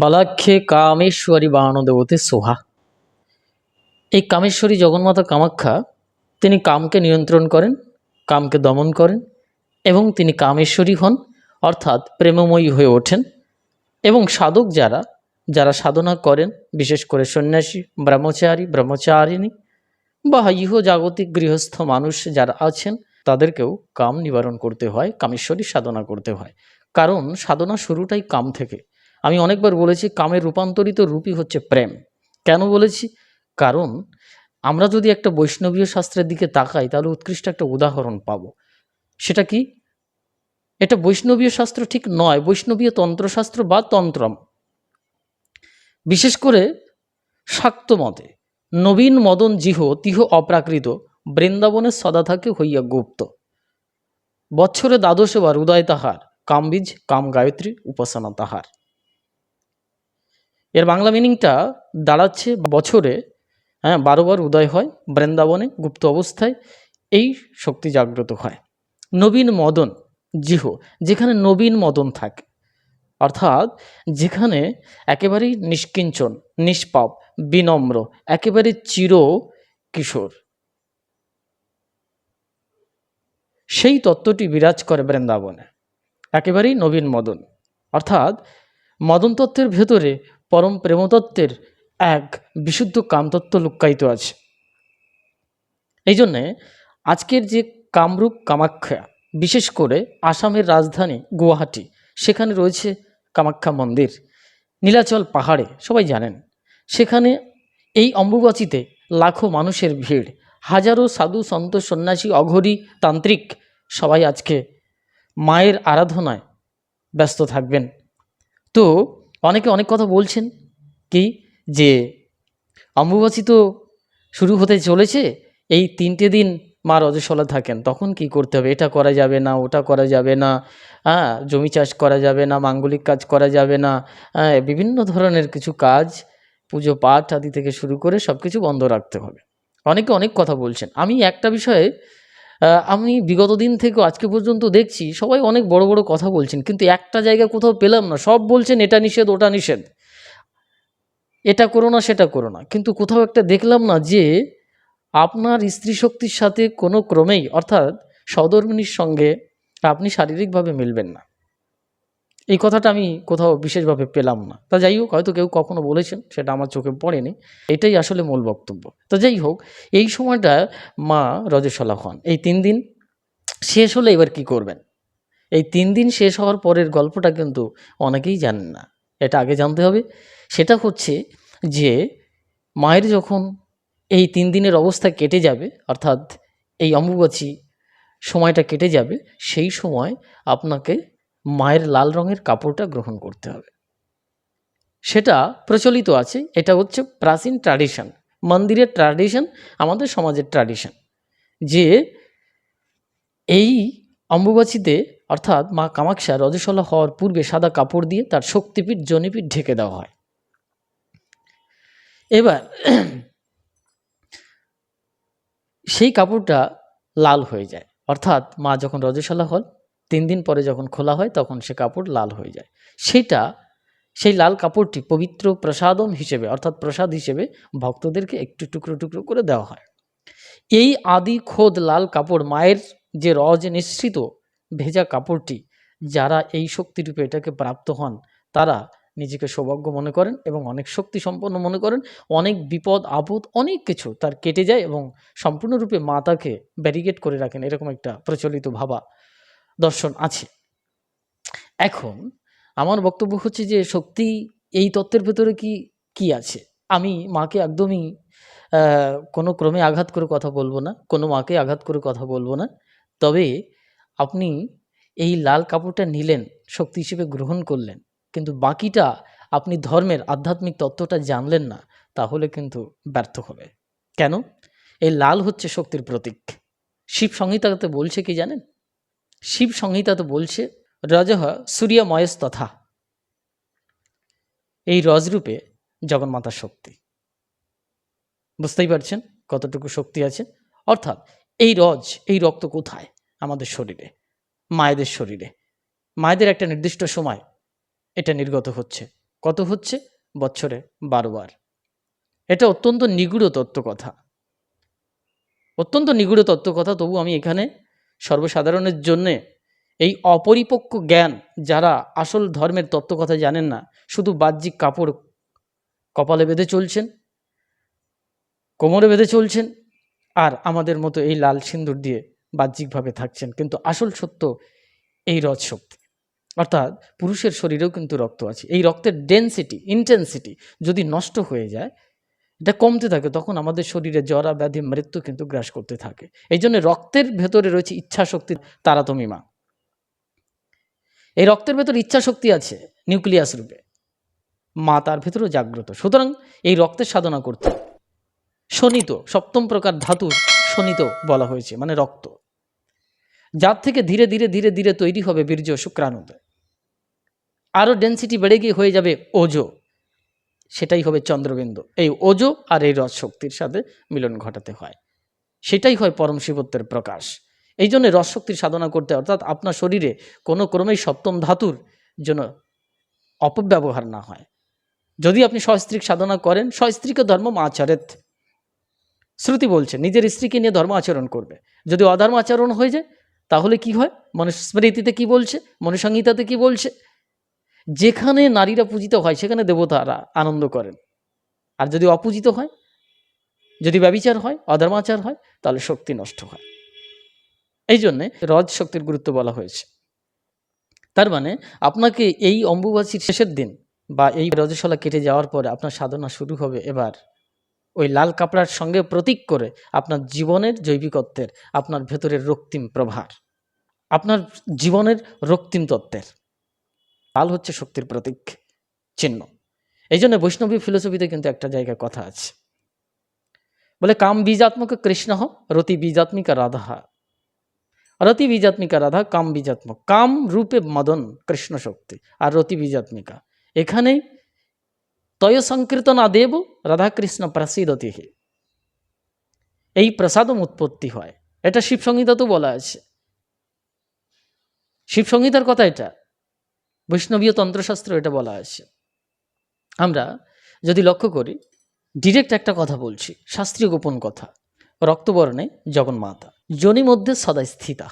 বালাক্ষে কামেশ্বরী বাণদেবতে সোহা এই কামেশ্বরী জগন্মাতা কামাখ্যা, তিনি কামকে নিয়ন্ত্রণ করেন, কামকে দমন করেন এবং তিনি কামেশ্বরী হন, অর্থাৎ প্রেমময়ী হয়ে ওঠেন এবং সাধক যারা যারা সাধনা করেন, বিশেষ করে সন্ন্যাসী, ব্রহ্মচারী, ব্রহ্মচারিণী বা ইহ জাগতিক গৃহস্থ মানুষ যারা আছেন, তাদেরকেও কাম নিবারণ করতে হয়, কামেশ্বরী সাধনা করতে হয়। কারণ সাধনা শুরুটাই কাম থেকে। আমি অনেকবার বলেছি, কামের রূপান্তরিত রূপই হচ্ছে প্রেম। কেন বলেছি? কারণ আমরা যদি একটা বৈষ্ণবীয় শাস্ত্রের দিকে তাকাই, তাহলে উৎকৃষ্ট একটা উদাহরণ পাবো। সেটা কি? এটা বৈষ্ণবীয় শাস্ত্র ঠিক নয়, বৈষ্ণবীয় তন্ত্রশাস্ত্র বা তন্ত্রম। বিশেষ করে শাক্ত মতে, নবীন মদন জিহ তিহ অপ্রাকৃত, বৃন্দাবনে সদা থাকে হইয়া গুপ্ত। বছরে দ্বাদশে বার উদয় তাহার, কামবীজ, কাম গায়ত্রী, উপাসনা তাহার। এর বাংলা মিনিংটা দাঁড়াচ্ছে বছরে হ্যাঁ বারোবার উদয় হয়, বৃন্দাবনে গুপ্ত অবস্থায় এই শক্তি জাগ্রত হয়। নবীন মদন জিহ যেখানে নবীন মদন থাকে, অর্থাৎ যেখানে একেবারেই নিষ্কিঞ্চন, নিষ্পাপ, বিনম্র, একেবারে চির কিশোর। সেই তত্ত্বটি বিরাজ করে বৃন্দাবনে, একেবারেই নবীন মদন, অর্থাৎ মদন তত্ত্বের ভেতরে পরম প্রেমতত্ত্বের এক বিশুদ্ধ কামতত্ত্ব লুক্কায়িত আছে। এই জন্যে আজকের যে কামরূপ কামাখ্যা, বিশেষ করে আসামের রাজধানী গুয়াহাটি, সেখানে রয়েছে কামাখ্যা মন্দির। নীলাচল পাহাড়ে, সবাই জানেন, সেখানে এই অম্বুবাচিতে লাখো মানুষের ভিড়। হাজারো সাধু, সন্ত, সন্ন্যাসী, অঘরী, তান্ত্রিক সবাই আজকে মায়ের আরাধনায় ব্যস্ত থাকবেন। তো অনেকে অনেক কথা বলছেন কি যে অম্বুবাচী তো শুরু হতে চলেছে, এই তিনটে দিন মা রজস্বলা থাকেন, তখন কি করতে হবে? এটা করা যাবে না, ওটা করা যাবে না হ্যাঁ জমি চাষ করা যাবে না, মাঙ্গলিক কাজ করা যাবে না হ্যাঁ বিভিন্ন ধরনের কিছু কাজ, পুজো পাঠ আদি থেকে শুরু করে সব কিছু বন্ধ রাখতে হবে। অনেকে অনেক কথা বলছেন। আমি একটা বিষয়ে আমি বিগত দিন থেকে আজকে পর্যন্ত দেখছি সবাই অনেক বড় বড় কথা বলছেন, কিন্তু একটা জায়গা কোথাও পেলাম না। সব বলছেন, এটা নিষেধ, ওটা নিষেধ। এটা করো না, সেটা করো না। কিন্তু কোথাও একটা দেখলাম না যে, আপনার স্ত্রী শক্তির সাথে কোনো ক্রমেই, অর্থাৎ সহধর্মিনীর সঙ্গে আপনি শারীরিকভাবে মিলবেন না। এই কথাটা আমি কোথাও বিশেষভাবে পেলাম না। তা যাই হোক, হয়তো কেউ কখনো বলেছেন, সেটা আমার চোখে পড়েনি। এটাই আসলে মূল বক্তব্য। তো যাই হোক, এই সময়টা মা রজস্বলা হন। এই তিন দিন শেষ হলে এবার কি করবেন? এই তিন দিন শেষ হওয়ার পরের গল্পটা কিন্তু অনেকেই জানেন না। এটা আগে জানতে হবে। সেটা হচ্ছে যে, মায়ের যখন এই তিন দিনের অবস্থা কেটে যাবে, অর্থাৎ এই অম্বুবাচী সময়টা কেটে যাবে, সেই সময় আপনাকে মায়ের লাল রঙের কাপড়টা গ্রহণ করতে হবে। সেটা প্রচলিত আছে, এটা হচ্ছে প্রাচীন ট্র্যাডিশন মন্দিরের ট্র্যাডিশন আমাদের সমাজের ট্র্যাডিশন যে এই অম্বুবাচীতে অর্থাৎ মা কামাখ্যা রজস্বলা হওয়ার পূর্বে সাদা কাপড় দিয়ে তার শক্তিপীঠ, জনিপীঠ ঢেকে দেওয়া হয়। এবার সেই কাপড়টা লাল হয়ে যায়। অর্থাৎ মা যখন রজস্বলা হল তিন দিন পরে যখন খোলা হয় তখন সে কাপড় লাল হয়ে যায়। সেটা সেই লাল কাপড়টি পবিত্র প্রসাদম হিসেবে, অর্থাৎ প্রসাদ হিসেবে ভক্তদেরকে একটু টুকরো টুকরো করে দেওয়া হয়। এই আদি খোদ লাল কাপড়, মায়ের যে রজ নিঃসৃত ভেজা কাপড়টি, যারা এই শক্তিরূপে এটাকে প্রাপ্ত হন, তারা নিজেকে সৌভাগ্য মনে করেন এবং অনেক শক্তি সম্পন্ন মনে করেন। অনেক বিপদ, আপদ, অনেক কিছু তার কেটে যায় এবং সম্পূর্ণরূপে মা তাকে ব্যারিকেড করে রাখেন, এরকম একটা প্রচলিত ভাবা। দর্শন আছে। এখন আমার বক্তব্য হচ্ছে যে শক্তি এই তত্ত্বের ভেতরে কি কি আছে? আমি মাকে একদমই কোনো ক্রমে আঘাত করে কথা বলব না, কোনো মাকে আঘাত করে কথা বলব না। তবে আপনি এই লাল কাপড়টা নিলেন, শক্তি হিসেবে গ্রহণ করলেন, কিন্তু বাকিটা আপনি ধর্মের আধ্যাত্মিক তত্ত্বটা জানলেন না, তাহলে কিন্তু ব্যর্থ হবে। কেন? এই লাল হচ্ছে শক্তির প্রতীক। শিব সংহিতাতে বলছে কি জানেন? শিব সংহিতা তো বলছে রজহ সূর্যময়স তথা এই রজরূপে জগন্মাতার শক্তি। বুঝতেই পারছেন কতটুকু শক্তি আছে? অর্থাৎ এই রজ, এই রক্ত কোথায়? আমাদের শরীরে, মায়েদের শরীরে। মায়েদের একটা নির্দিষ্ট সময় এটা নির্গত হচ্ছে। কত হচ্ছে? বছরে বারোবার এটা অত্যন্ত নিগুড় তত্ত্ব কথা অত্যন্ত নিগুড় তত্ত্ব কথা তবু আমি এখানে সর্বসাধারণের জন্যে এই অপরিপক্ক জ্ঞান যারা আসল ধর্মের তত্ত্ব কথা জানেন না, শুধু বাহ্যিক কাপড় কপালে বেঁধে চলছেন, কোমরে বেঁধে চলছেন আর আমাদের মতো এই লাল সিন্দুর দিয়ে বাহ্যিকভাবে থাকছেন। কিন্তু আসল সত্য এই রজ শক্তি অর্থাৎ পুরুষের শরীরেও কিন্তু রক্ত আছে। এই রক্তের ডেন্সিটি ইন্টেন্সিটি যদি নষ্ট হয়ে যায় এটা কমতে থাকে, তখন আমাদের শরীরে জরা ব্যাধি মৃত্যু কিন্তু গ্রাস করতে থাকে। এই জন্য রক্তের ভেতরে রয়েছে ইচ্ছা শক্তির তারাতমিমা। এই রক্তের ভেতর ইচ্ছা শক্তি আছে নিউক্লিয়াস রূপে। মা তার ভেতরেও জাগ্রত। সুতরাং এই রক্তের সাধনা করতে। শোণিত, সপ্তম প্রকার ধাতু শোণিত বলা হয়েছে মানে রক্ত। যার থেকে ধীরে ধীরে ধীরে ধীরে তৈরি হবে বীর্য শুক্রাণুতে। আরও ডেন্সিটি বেড়ে গিয়ে হয়ে যাবে ওজো। সেটাই হবে চন্দ্রবিন্দু। এই ওজো আর এই রস শক্তির সাথে মিলন ঘটাতে হয়। সেটাই হয় পরম শিবত্বের প্রকাশ। এই জন্য রস শক্তির সাধনা করতে অর্থাৎ আপনার শরীরে কোনো ক্রমেই সপ্তম ধাতুর জন্য অপব্যবহার না হয়। যদি আপনি সস্ত্রীক সাধনা করেন, সস্ত্রীকে ধর্ম আচরেত শ্রুতি বলছে, নিজের স্ত্রীকে নিয়ে ধর্ম আচরণ করবে। যদি অধর্ম আচরণ হয়ে যায়, তাহলে কি হয়? মনুস্মৃতিতে কি বলছে? মনুসংহিতাতে কি বলছে? যেখানে নারীরা পূজিত হয়, সেখানে দেবতারা আনন্দ করেন। আর যদি অপূজিত হয়, যদি ব্যবিচার হয়, অধর্মাচার হয়, তাহলে শক্তি নষ্ট হয়। এই জন্যে রজ শক্তির গুরুত্ব বলা হয়েছে। তার মানে আপনাকে এই অম্বুবাসীর শেষের দিন বা এই রজস্বলা কেটে যাওয়ার পরে আপনার সাধনা শুরু হবে এবার। ওই লাল কাপড়ার সঙ্গে প্রতীক করে আপনার জীবনের জৈবিকত্বের, আপনার ভেতরের রক্তিম প্রভার, আপনার জীবনের রক্তিম তত্ত্বের। লাল হচ্ছে শক্তির প্রতীক চিহ্ন। এই জন্য বৈষ্ণবী ফিলোসফিতে কিন্তু একটা জায়গায় কথা আছে। বলে, কাম বীজাত্মক কৃষ্ণ রতি বীজাত্মিকা রাধা। রতি বীজাত্মিকা রাধা, কাম বীজাত্মক। কাম রূপে মদন কৃষ্ণ শক্তি, আর রতি বীজাত্মিকা। এখানেই তয় সংকীর্তনা দেব, রাধাকৃষ্ণ প্রসিদতি এই প্রসাদম উৎপত্তি হয়। এটা শিবসংহিতা তো বলা আছে। শিবসংহিতার কথা এটা। বৈষ্ণবীয় তন্ত্রশাস্ত্র এটা বলা আছে। আমরা যদি লক্ষ্য করি ডিরেক্ট একটা কথা বলছি, শাস্ত্রীয় গোপন কথা, রক্তবর্ণে জগন্মাতা, যোনি মধ্যে সদা স্থিতা,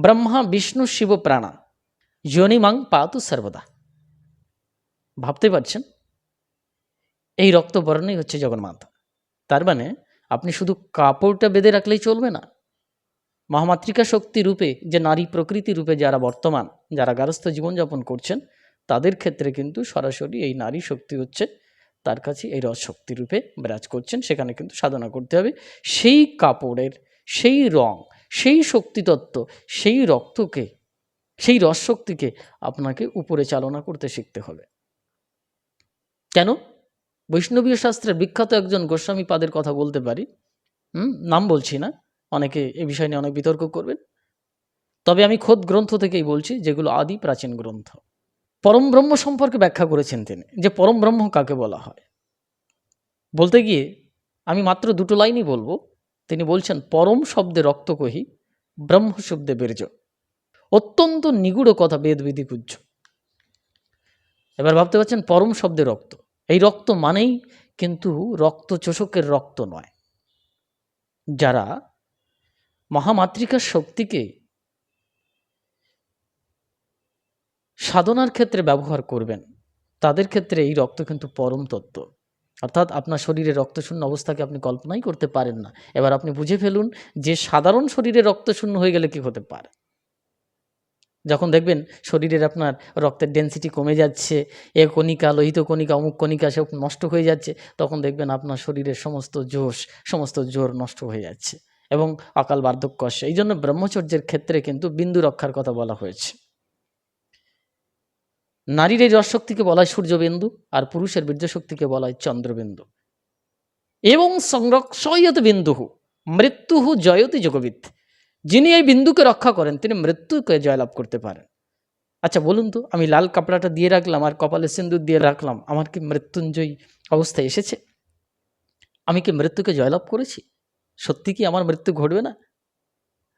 ব্রহ্মা, বিষ্ণু, শিব, প্রাণা যোনিমাং পাতু সর্বদা। ভাবতে পারছেন? এই রক্তবর্ণই হচ্ছে জগন্মাতা। তার মানে আপনি শুধু কাপড়টা বেঁধে রাখলেই চলবে না মহামাতৃকা শক্তি রূপে যে নারী প্রকৃতি রূপে যারা বর্তমান, যারা গারস্থ জীবনযাপন করছেন, তাদের ক্ষেত্রে কিন্তু সরাসরি এই নারী শক্তি হচ্ছে তার কাছে এই রস শক্তি রূপে বিরাজ করছেন। সেখানে কিন্তু সাধনা করতে হবে। সেই কাপড়ের, সেই রং, সেই শক্তিতত্ত্ব, সেই রক্তকে, সেই রস শক্তিকে আপনাকে উপরে চালনা করতে শিখতে হবে। কেন? বৈষ্ণবীয় শাস্ত্রের বিখ্যাত একজন গোস্বামী পাদের কথা বলতে পারি। হুম? নাম বলছি না। অনেকে এ বিষয় নিয়ে অনেক বিতর্ক করবেন। তবে আমি খোদ গ্রন্থ থেকেই বলছি, যেগুলো আদি প্রাচীন গ্রন্থ। পরম ব্রহ্ম সম্পর্কে ব্যাখ্যা করেছেন তিনি, যে পরম ব্রহ্ম কাকে বলা হয়? বলতে গিয়ে আমি মাত্র দুটো লাইনই বলব। তিনি বলছেন, পরম শব্দে রক্তকহি ব্রহ্ম শব্দে বীর্য। অত্যন্ত নিগুড় কথা বেদবিধি পূজ্য এবার ভাবতে পারছেন, পরম শব্দে রক্ত। এই রক্ত মানেই কিন্তু রক্ত চোষকের রক্ত নয়। যারা মহামাতৃকার শক্তিকে সাধনার ক্ষেত্রে ব্যবহার করবেন। তাদের ক্ষেত্রে এই রক্ত কিন্তু পরম তত্ত্ব। অর্থাৎ আপনার শরীরে রক্তশূন্য অবস্থাকে আপনি কল্পনাই করতে পারেন না। এবার আপনি বুঝে ফেলুন যে সাধারণ শরীরে রক্তশূন্য হয়ে গেলে কি হতে পারে। যখন দেখবেন শরীরের আপনার রক্তের ডেন্সিটি কমে যাচ্ছে, এ কণিকা, লোহিত কণিকা, অমুক কণিকা সব নষ্ট হয়ে যাচ্ছে, তখন দেখবেন আপনার শরীরের সমস্ত জোশ, সমস্ত জোর নষ্ট হয়ে যাচ্ছে। এবং অকাল বার্ধক্য আসছে এই জন্য ব্রহ্মচর্যের ক্ষেত্রে কিন্তু বিন্দু রক্ষার কথা বলা হয়েছে। নারীর এই রসশক্তিকে বলা হয় সূর্যবিন্দু আর পুরুষের বীর্যশক্তিকে বলা হয় চন্দ্রবিন্দু। এবং সংরক্ষয়ত বিন্দু মৃত্যু জয়তি যোগবিদ যিনি এই বিন্দুকে রক্ষা করেন, তিনি মৃত্যুকে জয়লাভ করতে পারেন। আচ্ছা বলুন তো, আমি লাল কাপড়াটা দিয়ে রাখলাম, আর কপালে সিন্দুর দিয়ে রাখলাম, আমার কি মৃত্যুঞ্জয়ী অবস্থা এসেছে? আমি কি মৃত্যুকে জয়লাভ করেছি? সত্যি কি আমার মৃত্যু ঘটবে না?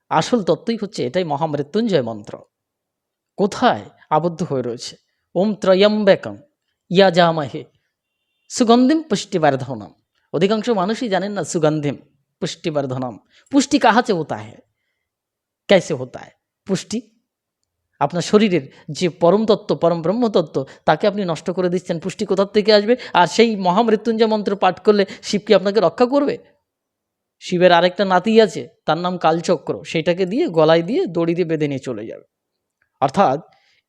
আসল তত্ত্বই হচ্ছে এটাই মহামৃত্যুঞ্জয় মন্ত্র। কোথায় আবদ্ধ হয়ে রয়েছে? ওম ত্রয়ম্বেকং ইয়া জামাহে। সুগন্ধিম পুষ্টিবর্ধনম। অধিকাংশ মানুষই জানেন না সুগন্ধিম পুষ্টিবর্ধনম। পুষ্টি কাহাচে হতা হে? ক্যাসে হতা পুষ্টি? আপনার শরীরের যে পরম তত্ত্ব, পরম ব্রহ্মতত্ত্ব, তাকে আপনি নষ্ট করে দিচ্ছেন। পুষ্টি কোথার থেকে আসবে? আর সেই মহামৃত্যুঞ্জয় মন্ত্র পাঠ করলে শিবকে আপনাকে রক্ষা করবে? শিবের আরেকটা নাতি আছে, তার নাম কালচক্র। সেইটাকে দিয়ে গলায় দিয়ে দড়ি দিয়ে বেঁধে নিয়ে চলে যাবে। অর্থাৎ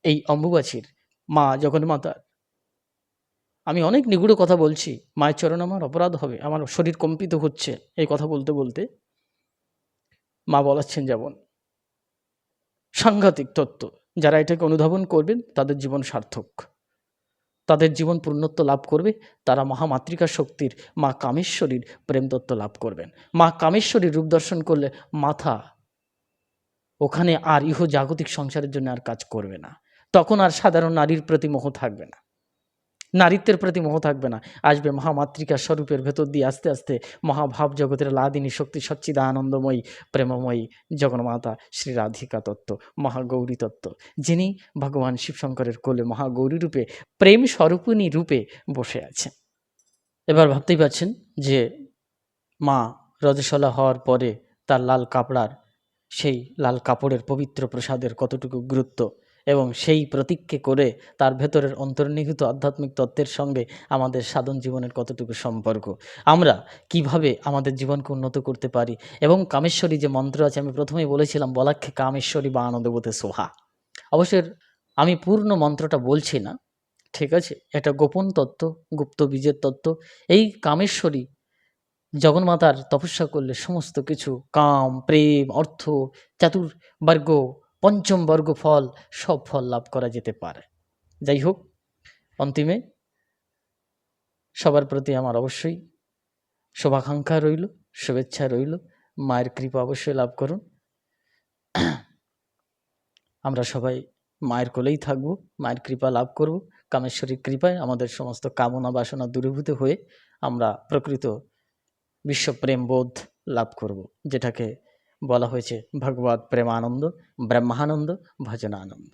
এই অম্বুবাচীর মা জগন্মাতার আমি অনেক নিগুড় কথা বলছি, মায়ের চরণ আমার অপরাধ হবে, আমার শরীর কম্পিত হচ্ছে, এই কথা বলতে বলতে মা বলাচ্ছেন যেমন সাংঘাতিক তত্ত্ব, যারা এটাকে অনুধাবন করবেন, তাদের জীবন সার্থক। তাদের জীবন পূর্ণত্ব লাভ করবে। তারা মহামাতৃকা শক্তির, মা কামেশ্বরীর প্রেমতত্ত্ব লাভ করবেন। মা কামেশ্বরীর রূপ দর্শন করলে মাথা ওখানে আর ইহ জাগতিক সংসারের জন্য আর কাজ করবে না। তখন আর সাধারণ নারীর প্রতি মোহ থাকবে না। নারীত্বের প্রতি মোহ থাকবে না। আসবে মহামাতৃকা স্বরূপের ভেতর দিয়ে আস্তে আস্তে মহাভাব জগতের লাদিনী শক্তি সচ্চিদা আনন্দময়ী প্রেমময়ী জগন্মাতা শ্রী রাধিকা তত্ত্ব, মহাগৌরী তত্ত্ব, যিনি ভগবান শিবশঙ্করের কোলে মহাগৌরী রূপে, প্রেম স্বরূপিণী রূপে বসে আছেন। এবার ভাবতেই পারছেন যে মা রজস্বলা হওয়ার পরে তার লাল কাপড়ার সেই লাল কাপড়ের পবিত্র প্রসাদের কতটুকু গুরুত্ব এবং সেই প্রতীককে করে তার ভেতরের অন্তর্নিহিত আধ্যাত্মিক তত্ত্বের সঙ্গে আমাদের সাধন জীবনের কতটুকু সম্পর্ক? আমরা কীভাবে আমাদের জীবনকে উন্নত করতে পারি? এবং কামেশ্বরী যে মন্ত্র আছে, আমি প্রথমেই বলেছিলাম, বলাক্ষে কামেশ্বরী বা আনন্দবোধে সোহা। অবশ্যই আমি পূর্ণ মন্ত্রটা বলছি না, ঠিক আছে? এটা গোপন তত্ত্ব, গুপ্ত বীজের তত্ত্ব। এই কামেশ্বরী জগন্মাতার তপস্যা করলে সমস্ত কিছু, কাম, প্রেম, অর্থ, চাতুর্বর্গ পঞ্চম বর্গ ফল, সব ফল লাভ করা যেতে পারে। যাই হোক, অন্তিমে সবার প্রতি আমার অবশ্যই শুভাকাঙ্ক্ষা রইল, শুভেচ্ছা রইল। মায়ের কৃপা অবশ্যই লাভ করুন। আমরা সবাই মায়ের কোলেই থাকব, মায়ের কৃপা লাভ করব। কামেশ্বরীর কৃপায় আমাদের সমস্ত কামনা বাসনা দূরীভূত হয়ে আমরা প্রকৃত বিশ্বপ্রেম বোধ লাভ করব, যেটাকে বলা হয়েছে ভগবত প্রেমানন্দ ব্রহ্মানন্দ ভজনানন্দ।